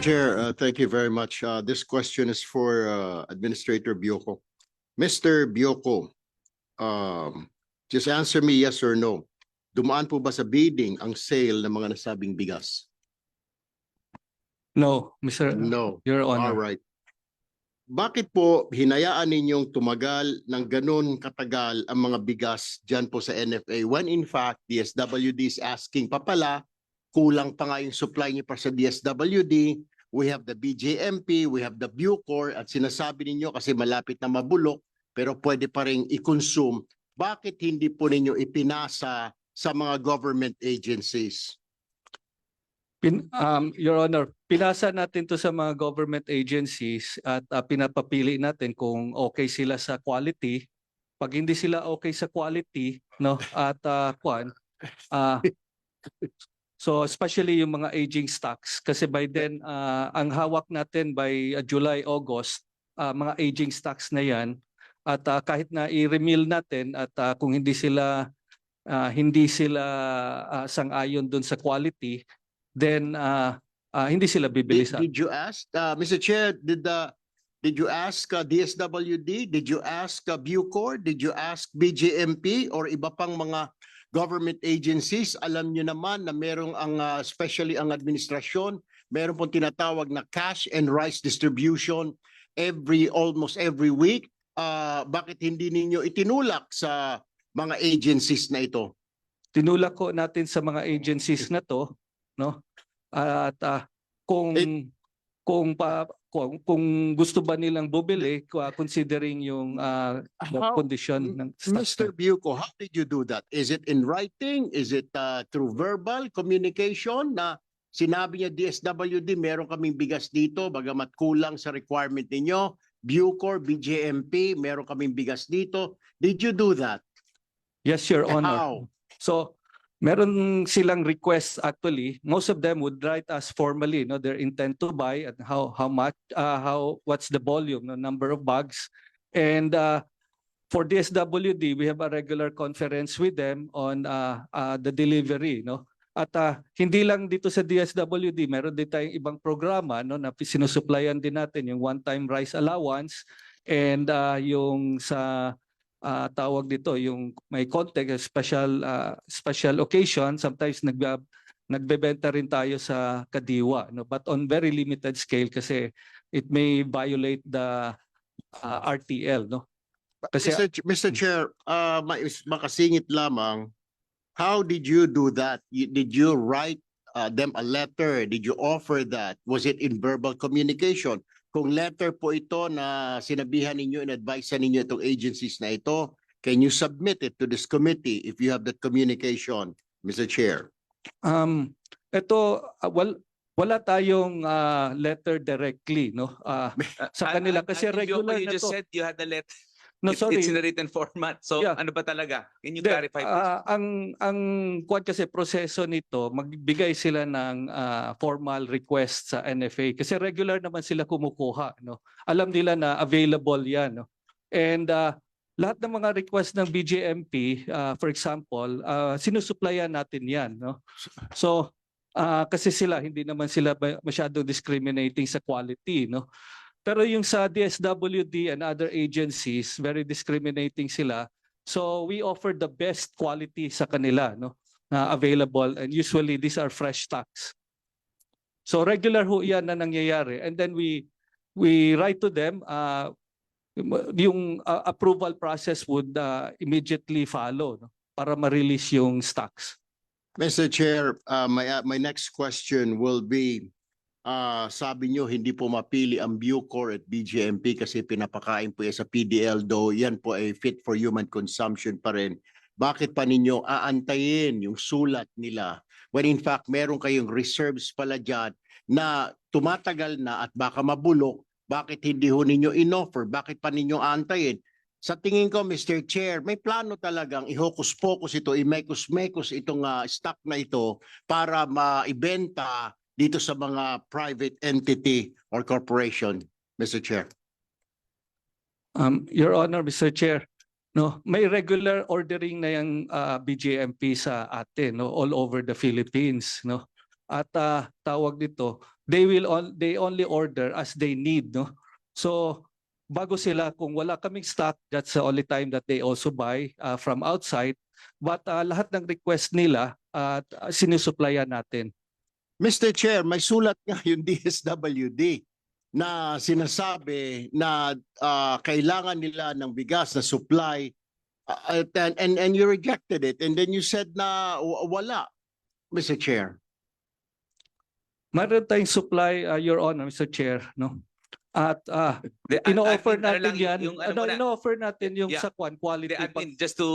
Mr. Chair, uh, thank you very much. Uh, This question is for uh, Administrator Bioko. Mr. Bioko, um, just answer me yes or no. Dumaan po ba sa bidding ang sale ng mga nasabing bigas? No, Mr. No. Your All Honor. right. Bakit po hinayaan ninyong tumagal ng ganun katagal ang mga bigas dyan po sa NFA when in fact DSWD is asking pa pala, kulang pa nga yung supply niyo para sa DSWD, we have the BJMP, we have the Bucor at sinasabi ninyo kasi malapit na mabulok pero pwede pa rin i-consume. Bakit hindi po ninyo ipinasa sa mga government agencies? Pin, um, Your Honor, pinasa natin to sa mga government agencies at uh, pinapapili natin kung okay sila sa quality. Pag hindi sila okay sa quality, no, at uh, kwan, uh, so especially yung mga aging stocks kasi by then uh, ang hawak natin by uh, July, August, uh, mga aging stocks na 'yan at uh, kahit na i-remill natin at uh, kung hindi sila uh, hindi sila uh, sang-ayon dun sa quality, then uh, uh, hindi sila bibili Did, sa did you ask, uh, Mr. Chair, did the, did you ask uh, DSWD? Did you ask uh, Bucor? Did you ask BJMP or iba pang mga government agencies? Alam nyo naman na merong ang, uh, especially ang administrasyon, meron pong tinatawag na cash and rice distribution every, almost every week. Uh, bakit hindi ninyo itinulak sa mga agencies na ito? tinulak ko natin sa mga agencies na to, no? At ah, kung kung pa kung, kung gusto ba nilang bumili uh, considering yung the How- condition ng Mr. Bucco, how did you do that? Is it in writing? Is it uh, through verbal communication na sinabi niya DSWD, meron kaming bigas dito, bagamat kulang sa requirement ninyo. Bucor, BJMP, meron kaming bigas dito. Did you do that? Yes, Your Honor. How? So, meron silang requests actually. Most of them would write us formally, no, their intent to buy and how how much, uh, how what's the volume, no, number of bags, and uh, for DSWD, we have a regular conference with them on uh, uh, the delivery, no. At uh, hindi lang dito sa DSWD, meron din tayong ibang programa no na sinusuplayan din natin yung one-time rice allowance and uh, yung sa ah, tawag dito yung may context special ah, special occasion sometimes nag nagbebenta rin tayo sa kadiwa no but on very limited scale kasi it may violate the ah, RTL no kasi Mr. Ch- Mr. Chair, uh, makasingit lamang, how did you do that? Did you write uh, them a letter? Did you offer that? Was it in verbal communication? Kung letter po ito na sinabihan ninyo and advise ninyo itong agencies na ito, can you submit it to this committee if you have that communication, Mr. Chair? um ito ah, wal wala tayong ah, letter directly no Ah, sa kanila kasi regular You na just to said you had the letter. No It- sorry It's in a written format. So Yeah. ano ba talaga? Can you Hindi, clarify please? ah, ang ang kuwan kasi proseso nito, magbigay sila ng ah, formal request sa NFA kasi regular naman sila kumukuha, no. Alam nila na available 'yan, no. And ah, lahat ng mga request ng BJMP, ah, for example, ah, sinusuplayan natin 'yan, no. So ah, kasi sila hindi naman sila ba- masyadong discriminating sa quality, no. Pero yung sa DSWD and other agencies, very discriminating sila. So we offer the best quality sa kanila no na available and usually these are fresh stocks. So regular ho 'yan na nangyayari and then we we write to them uh, yung uh, approval process would uh, immediately follow no para ma-release yung stocks. Mr. Chair, uh, my, uh, my next question will be, uh, sabi nyo hindi po mapili ang Bucor at BGMP kasi pinapakain po yan sa PDL though yan po ay fit for human consumption pa rin. Bakit pa ninyo aantayin yung sulat nila when in fact meron kayong reserves pala dyan na tumatagal na at baka mabulok, bakit hindi ho ninyo inoffer? Bakit pa ninyo aantayin? Sa tingin ko, Mr. Chair, may plano talagang i-hocus-pocus ito, i-mekos-mekos itong ah, stock na ito para maibenta dito sa mga private entity or corporation, Mr. Chair. Um, Your Honor, Mr. Chair, no, may regular ordering na yung uh, BJMP sa atin, no, all over the Philippines, no. at ah, tawag dito, they will on, they only order as they need, no? So bago sila kung wala kaming stock, that's the only time that they also buy ah, from outside. But ah, lahat ng request nila at uh, sinusupplyan natin. Mr. Chair, may sulat nga yung DSWD na sinasabi na ah, kailangan nila ng bigas na supply uh, and, and, and you rejected it and then you said na wala, Mr. Chair. Meron supply, uh, Your Honor, Mr. Chair, no? At ah, The- ad- ino-offer admin, natin lang, yan, Yung, ano ano, muna, ino-offer natin yung Yeah. sa kwan, quality. the pag- admin, just to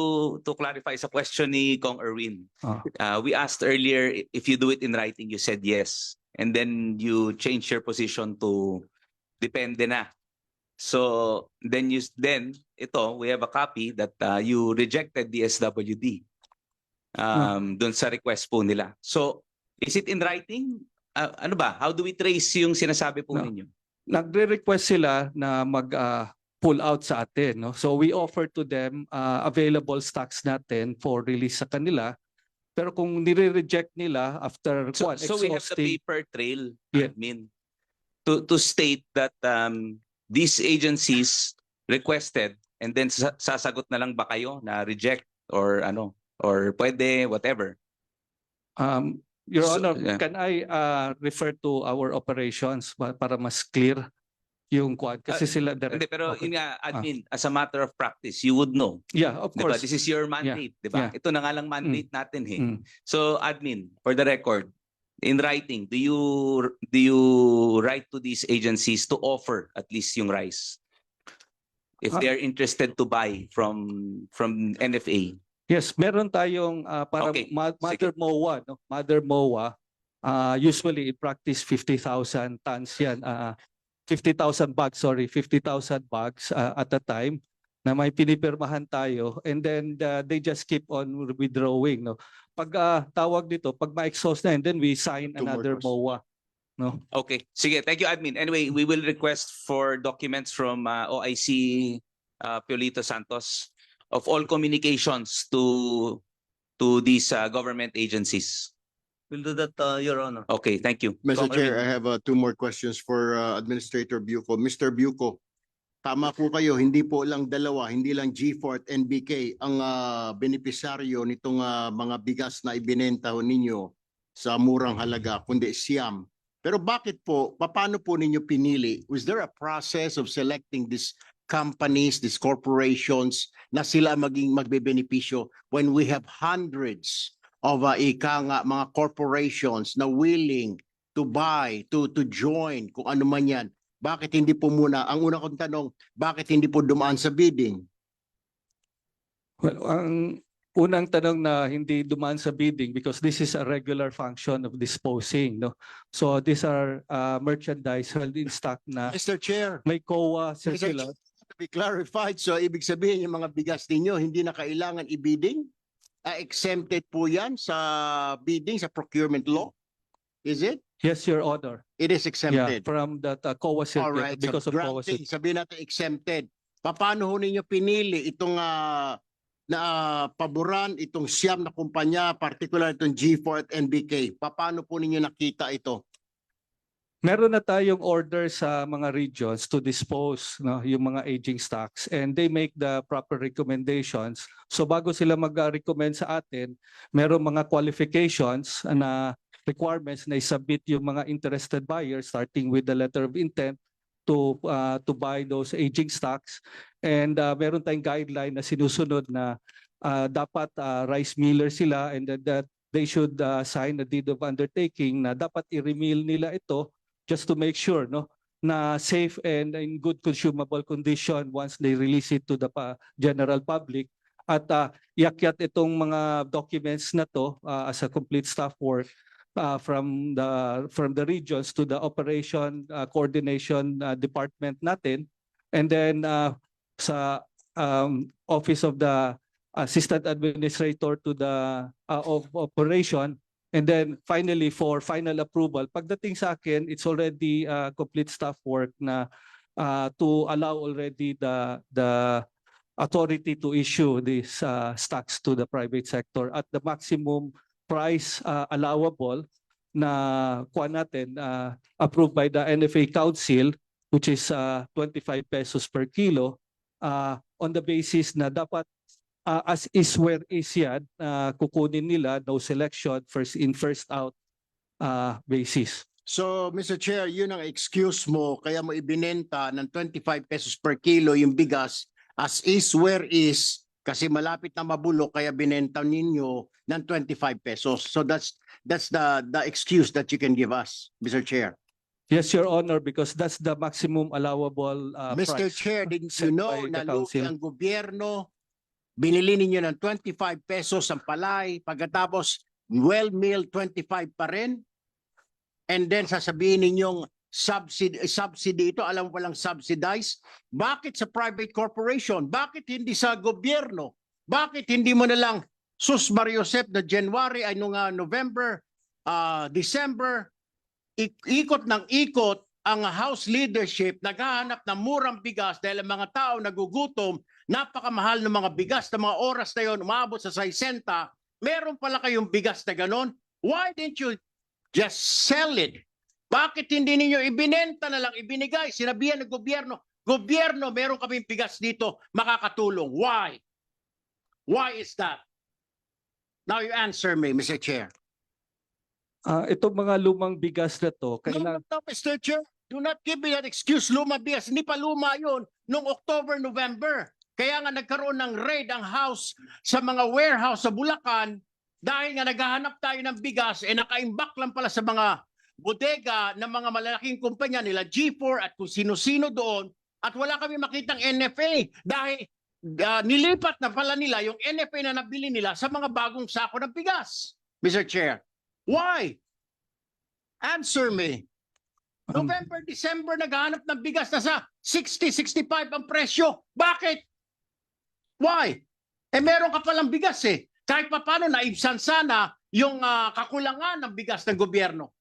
to clarify sa question ni Kong Erwin. Ah. Uh, we asked earlier i- if you do it in writing, you said yes. And then you change your position to depende na. So then you s- then ito we have a copy that uh, you rejected the SWD um doon sa request po nila. So is it in writing? Uh, ano ba? How do we trace yung sinasabi po No. ninyo? Nagre-request sila na mag ah, pull out sa atin no so we offer to them ah, available stocks natin for release sa kanila pero kung nire-reject nila after So, kwan, so we have the paper trail, Yeah. admin, to to state that um these agencies requested and then sa- sasagot na lang ba kayo na reject or ano or pwede whatever. um your So, honor yeah. can I ah, refer to our operations pa- para mas clear yung kwan kasi Ah, sila direct- Hindi pero Okay. yun nga admin as a matter of practice you would know, yeah of 'di ba? course This is your mandate, 'di ba? Ito na nga lang mandate natin eh. Mm. So admin, for the record, in writing, do you do you write to these agencies to offer at least yung rice? If Ah. they are interested to buy from from NFA. Yes, meron tayong ah, parang Okay, ma- Mother MOA, no? Mother MOA. ah, usually in practice 50,000 tons 'yan. ah 50,000 bags, sorry, 50,000 bags ah, at a time na may pinipirmahan tayo and then ah, they just keep on withdrawing, no. Pag ah, tawag dito, pag ma-exhaust na and then we sign Two more another questions. MOA, no. Okay, sige, thank you admin. Anyway, we will request for documents from uh, OIC uh, Piolito Santos of all communications to to these uh, government agencies. We'll do that, uh, Your Honor. Okay, thank you. Mr. Chair. I have uh, two more questions for uh, Administrator Bucco. Mr. Bucco, tama po kayo, hindi po lang dalawa, hindi lang G4 at NBK ang uh, benepisaryo nitong uh, mga bigas na ibinenta ho ninyo sa murang halaga, kundi Siam. Pero bakit po, paano po ninyo pinili? Was there a process of selecting these companies, these corporations na sila maging magbebenepisyo when we have hundreds of uh, ika nga, mga corporations na willing to buy, to to join, kung ano man yan. Bakit hindi po muna, ang una kong tanong, bakit hindi po dumaan sa bidding? Well, ang unang tanong na hindi dumaan sa bidding because this is a regular function of disposing, no. So these are uh, merchandise held in stock na Mr. Chair, may COA Mr. circular. To be clarified, so ibig sabihin yung mga bigas ninyo, hindi na kailangan i-bidding? Ah, exempted po yan sa bidding, sa procurement law? Is it? Yes, Your Honor. It is Yeah, exempted. from that uh, COA All circular right, because so of COA circular. sabihin natin exempted. Paano ho ninyo pinili itong ah, na ah, paboran itong siyam na kumpanya, particular itong G4 at NBK? Paano po ninyo nakita ito? Meron na tayong order sa mga regions to dispose no, yung mga aging stocks and they make the proper recommendations. So bago sila mag-recommend sa atin, meron mga qualifications na requirements na isubmit yung mga interested buyers starting with the letter of intent to uh, to buy those aging stocks and uh, meron tayong guideline na sinusunod na uh, dapat uh, rice miller sila and that, they should uh, sign a deed of undertaking na dapat i-remill nila ito just to make sure no na safe and in good consumable condition once they release it to the general public. At uh, iakyat itong mga documents na to uh, as a complete staff work uh, from the from the regions to the operation uh, coordination uh, department natin. And then uh, sa um, office of the assistant administrator to the uh, of operation And then finally, for final approval, pagdating sa akin, it's already uh, complete staff work na uh, to allow already the the authority to issue these uh, stocks to the private sector at the maximum price uh, allowable na kuha natin uh, approved by the NFA Council which is uh, 25 pesos per kilo uh, on the basis na dapat uh, as is where is yan uh, kukunin nila no selection first in first out uh, basis. So, Mr. Chair, yun ang excuse mo, kaya mo ibinenta ng 25 pesos per kilo yung bigas as is where is kasi malapit na mabulok kaya binenta ninyo ng 25 pesos. So that's that's the the excuse that you can give us, Mr. Chair. Yes, Your Honor, because that's the maximum allowable uh, Mr. price. Chair, didn't set you know na lugi ang gobyerno, binili ninyo ng 25 pesos ang palay, pagkatapos well meal 25 pa rin? And then sasabihin ninyong subsidy, subsidy ito, alam ko lang subsidize. Bakit sa private corporation? Bakit hindi sa gobyerno? Bakit hindi mo na lang sus Mario Josep na January ay nung ah, November, ah, December, ik- ikot ng ikot ang House leadership naghahanap ng murang bigas dahil ang mga tao nagugutom, napakamahal ng mga bigas na mga oras na yon umabot sa 60, meron pala kayong bigas na ganon. Why didn't you just sell it? Bakit hindi ninyo ibinenta na lang, ibinigay, sinabihan ng gobyerno, gobyerno, meron kaming bigas dito, makakatulong. Why? Why is that? Now you answer me, Mr. Chair. Uh, itong mga lumang bigas na to, No, kailangan no, no, Mr. Chair, do not give me that excuse, luma bigas. Hindi pa luma yun noong October, November. Kaya nga nagkaroon ng raid ang house sa mga warehouse sa Bulacan dahil nga naghahanap tayo ng bigas eh nakaimbak lang pala sa mga bodega ng mga malalaking kumpanya nila G4 at kung sino-sino doon at wala kami makitang NFA dahil ah, nilipat na pala nila yung NFA na nabili nila sa mga bagong sako ng bigas. Mr. Chair, why? Answer me. um, November, December, naghahanap ng bigas na sa 60, 65 ang presyo. Bakit? Why? Eh meron ka palang bigas eh. Kahit pa paano naibsan sana yung ah, kakulangan ng bigas ng gobyerno.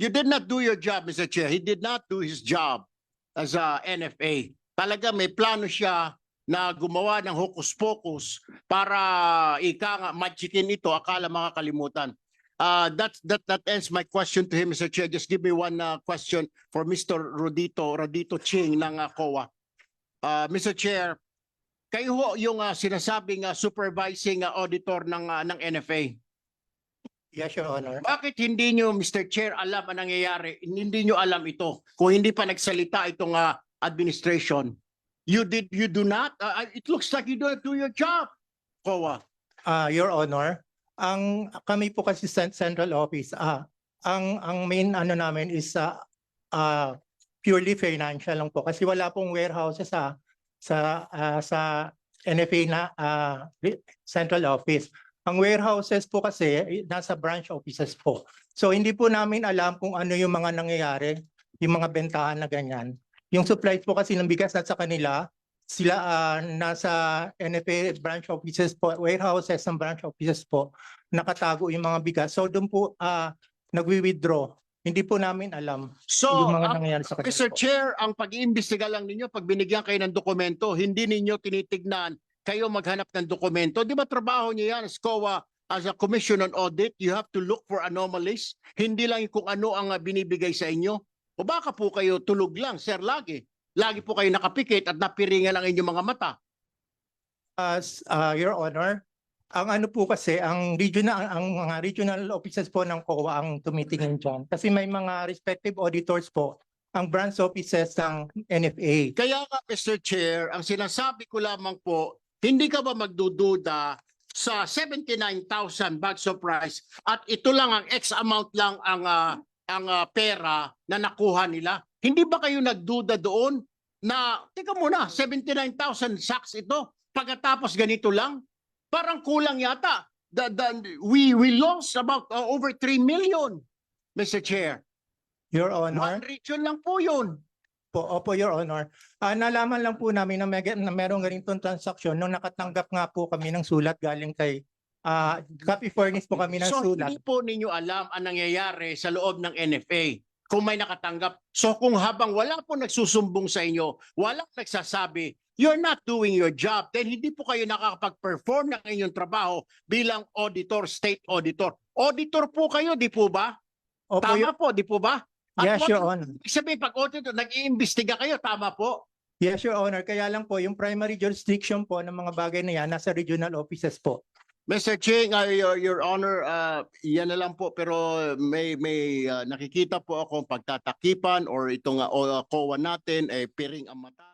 You did not do your job, Mr. Chair. He did not do his job as a NFA. Talaga may plano siya na gumawa ng hokus-pokus para ika nga magicin ito, akala makakalimutan. Uh, that, that, that ends my question to him, Mr. Chair. Just give me one uh, question for Mr. Rodito, Rodito Ching ng uh, COA. Uh, Mr. Chair, kayo ho yung uh, sinasabing uh, supervising uh, auditor ng, uh, ng NFA. Yes, Your Honor. Bakit hindi nyo, Mr. Chair, alam ang nangyayari? Hindi nyo alam ito. Kung hindi pa nagsalita itong uh, administration. You did, you do not? Uh, it looks like you don't do your job, COA. Ah, Your Honor, ang kami po kasi central office, ah, ang ang main ano namin is sa ah, purely financial lang po kasi wala pong warehouses sa sa ah, sa NFA na ah, central office. Ang warehouses po kasi eh, nasa branch offices po. So hindi po namin alam kung ano yung mga nangyayari, yung mga bentahan na ganyan. Yung supplies po kasi ng bigas nasa kanila, sila ah, nasa NFA branch offices po, warehouses ng branch offices po, nakatago yung mga bigas. So doon po ah nagwi-withdraw. Hindi po namin alam So, yung mga ang- nangyayari sa kanila Mr. po. Chair, ang pag-iimbestiga lang ninyo, pag binigyan kayo ng dokumento, hindi ninyo tinitignan kayo maghanap ng dokumento. Di ba trabaho niyo yan, SCOA, as a commission on audit, you have to look for anomalies. Hindi lang kung ano ang ah, binibigay sa inyo. O baka po kayo tulog lang, sir, lagi. Lagi po kayo nakapikit at napiringan ang inyong mga mata. As ah, Your Honor, ang ano po kasi ang regional ang mga regional offices po ng COA ang tumitingin diyan kasi may mga respective auditors po ang branch offices ng NFA. Kaya nga, Mr. Chair, ang sinasabi ko lamang po, hindi ka ba magdududa sa 79,000 bags of rice at ito lang ang X amount lang ang ah, ang ah, pera na nakuha nila? Hindi ba kayo nagduda doon na, teka muna, 79,000 sacks ito, pagkatapos ganito lang? Parang kulang yata. The, the, we, we lost about ah, over 3 million, Mr. Chair. Your Honor, One region lang po yun. po, opo Your Honor. Ah, nalaman lang po namin na, may, na merong ganitong transaksyon nung nakatanggap nga po kami ng sulat galing kay ah copy furnace po kami ng So sulat. hindi po ninyo alam ang nangyayari sa loob ng NFA kung may nakatanggap. So kung habang wala po nagsusumbong sa inyo, walang nagsasabi, you're not doing your job, then hindi po kayo nakakapag-perform ng inyong trabaho bilang auditor, state auditor. Auditor po kayo, di po ba? Opo, Tama po, di po ba? At yes, what- Your Honor. Ibig sabihin, pag auditor, nag-iimbestiga kayo, tama po? Yes, Your Honor. Kaya lang po, yung primary jurisdiction po ng mga bagay na yan, nasa regional offices po. Mr. Ching, uh, your, your honor, uh, yan na lang po pero may may uh, nakikita po akong pagtatakipan or itong uh, o- COA natin eh piring ang mata.